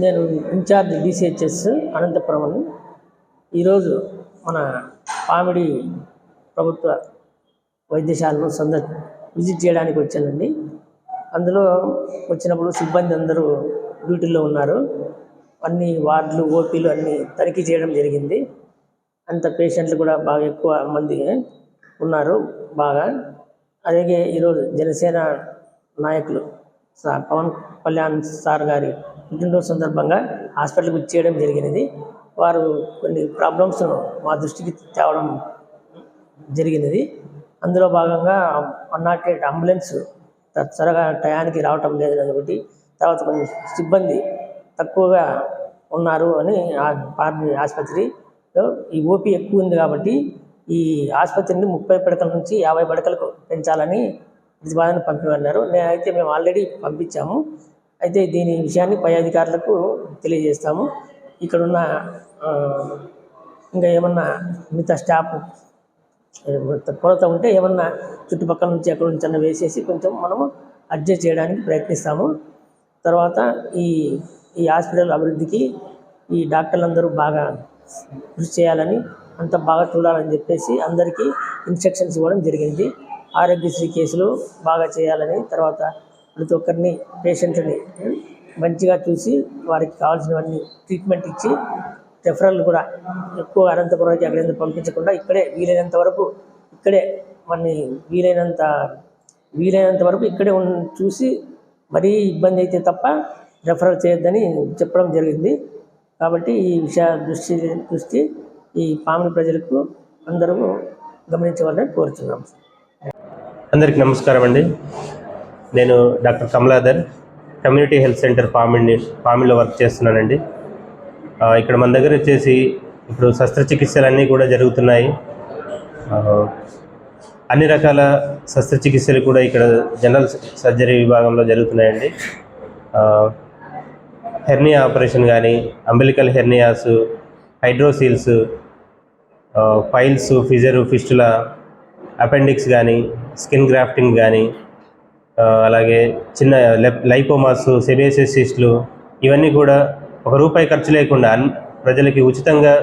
నేను incharge DCHS Anantapuram ఈరోజు మన పామిడి ప్రభుత్వ వైద్యశాలను సంద విజిట్ చేయడానికి వచ్చానండి. అందులో వచ్చినప్పుడు సిబ్బంది అందరూ డ్యూటీలో ఉన్నారు. అన్ని వార్డులు ఓపీలు అన్నీ తనిఖీ చేయడం జరిగింది. అంత పేషెంట్లు కూడా బాగా ఎక్కువ మంది ఉన్నారు బాగా. అలాగే ఈరోజు జనసేన నాయకులు పవన్ కళ్యాణ్ సార్ గారి పుట్టినరోజు సందర్భంగా హాస్పిటల్కి వచ్చేయడం జరిగినది. వారు కొన్ని ప్రాబ్లమ్స్ మా దృష్టికి తేవడం జరిగినది. అందులో భాగంగా వన్ నాట్ ఎయిట్ అంబులెన్స్ త్వరగా టయానికి రావటం లేదు ఒకటి తర్వాత కొన్ని సిబ్బంది తక్కువగా ఉన్నారు అని పార్టీ ఆసుపత్రిలో ఈ ఓపీ ఎక్కువ ఉంది కాబట్టి ఈ ఆసుపత్రిని ముప్పై పడకల నుంచి యాభై పడకలకు పెంచాలని ప్రతిపాదన పంపిమన్నారు నేనైతే మేము ఆల్రెడీ పంపించాము. అయితే దీని విషయాన్ని పై అధికారులకు తెలియజేస్తాము. ఇక్కడున్న ఇంకా ఏమన్నా మిగతా స్టాఫ్ కొరత ఉంటే ఏమన్నా చుట్టుపక్కల నుంచి అక్కడ నుంచి అన్న వేసేసి కొంచెం మనము అడ్జస్ట్ చేయడానికి ప్రయత్నిస్తాము. తర్వాత ఈ ఈ హాస్పిటల్ అభివృద్ధికి ఈ డాక్టర్లందరూ బాగా కృషి చేయాలని అంత బాగా చూడాలని చెప్పేసి అందరికీ ఇన్స్ట్రక్షన్స్ ఇవ్వడం జరిగింది. ఆరోగ్యశ్రీ కేసులు బాగా చేయాలని తర్వాత ప్రతి ఒక్కరిని పేషెంట్ని మంచిగా చూసి వారికి కావాల్సినవన్నీ ట్రీట్మెంట్ ఇచ్చి రెఫరల్ కూడా ఎక్కువ అనంతపురానికి అక్కడ పంపించకుండా ఇక్కడే వీలైనంత వరకు ఇక్కడే మనని వీలైనంత వీలైనంత వరకు ఇక్కడే ఉన్ చూసి మరీ ఇబ్బంది అయితే తప్ప రెఫరల్ చేయొద్దని చెప్పడం జరిగింది. కాబట్టి ఈ విషయ దృష్టి దృష్టి ఈ పాముల ప్రజలకు అందరూ గమనించవాలని కోరుతున్నాం అందరికీ నమస్కారం అండి. నేను doctor Kamaladhar community health centre Pamidi పామిడిలో work చేస్తున్నానండి. ఇక్కడ మన దగ్గర వచ్చేసి ఇప్పుడు శస్త్రచికిత్సలు అన్నీ కూడా జరుగుతున్నాయి. అన్ని రకాల శస్త్రచికిత్సలు కూడా ఇక్కడ జనరల్ సర్జరీ విభాగంలో జరుగుతున్నాయండి. హెర్నియా ఆపరేషన్ కానీ umbilical hernias hydroceles piles fissure fistula appendix కానీ స్కిన్ గ్రాఫ్టింగ్ కానీ అలాగే చిన్న లైపోమాస్ సెబేసిస్ ఇవన్నీ కూడా ఒక రూపాయి ఖర్చు లేకుండా ప్రజలకి ఉచితంగా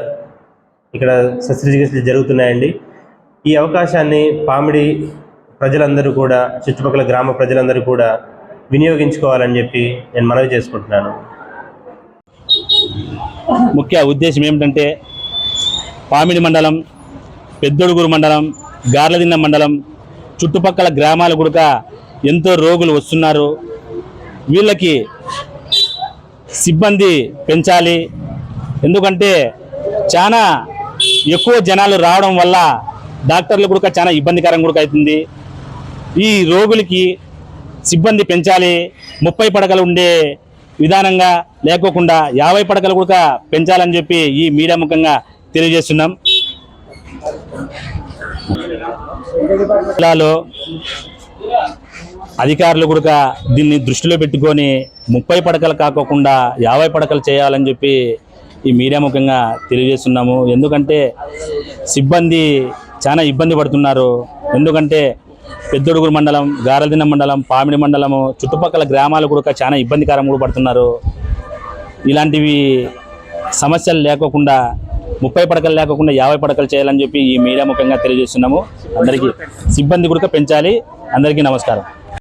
ఇక్కడ శస్త్రచికిత్సలు జరుగుతున్నాయండి. ఈ అవకాశాన్ని పామిడి ప్రజలందరూ కూడా చుట్టుపక్కల గ్రామ ప్రజలందరూ కూడా వినియోగించుకోవాలని చెప్పి నేను మనవి చేసుకుంటున్నాను. ముఖ్య ఉద్దేశం ఏమిటంటే పామిడి మండలం పెద్దొడుగురు మండలం గార్లదిన్న మండలం చుట్టుపక్కల గ్రామాలు కూడా ఎంతో రోగులు వస్తున్నారు. వీళ్ళకి సిబ్బంది పెంచాలి. ఎందుకంటే చాలా ఎక్కువ జనాలు రావడం వల్ల డాక్టర్లు కూడా చాలా ఇబ్బందికరం కూడా అవుతుంది. ఈ రోగులకి సిబ్బంది పెంచాలి. ముప్పై పడకలు ఉండే విధానంగా లేకోకుండా యాభై పడకలు కూడా పెంచాలని చెప్పి ఈ మీడియా ముఖంగా తెలియజేస్తున్నాం. జిల్లాలో అధికారులు కూడా దీన్ని దృష్టిలో పెట్టుకొని ముప్పై పడకలు కాకోకుండా యాభై పడకలు చేయాలని చెప్పి ఈ మీడియా ముఖంగా తెలియజేస్తున్నాము. ఎందుకంటే సిబ్బంది చాలా ఇబ్బంది పడుతున్నారు. ఎందుకంటే పెద్దొడుగురు మండలం గారదిన మండలం పామిడి మండలము చుట్టుపక్కల గ్రామాలు కూడా చాలా ఇబ్బందికరం కూడా పడుతున్నారు. ఇలాంటివి సమస్యలు లేకోకుండా ముప్పై పడకలు లేకుండా యాభై పడకలు చేయాలని చెప్పి ఈ మీడియా ముఖంగా తెలియజేస్తున్నాము. అందరికీ సిబ్బంది కూడా పెంచాలి. అందరికీ నమస్కారం.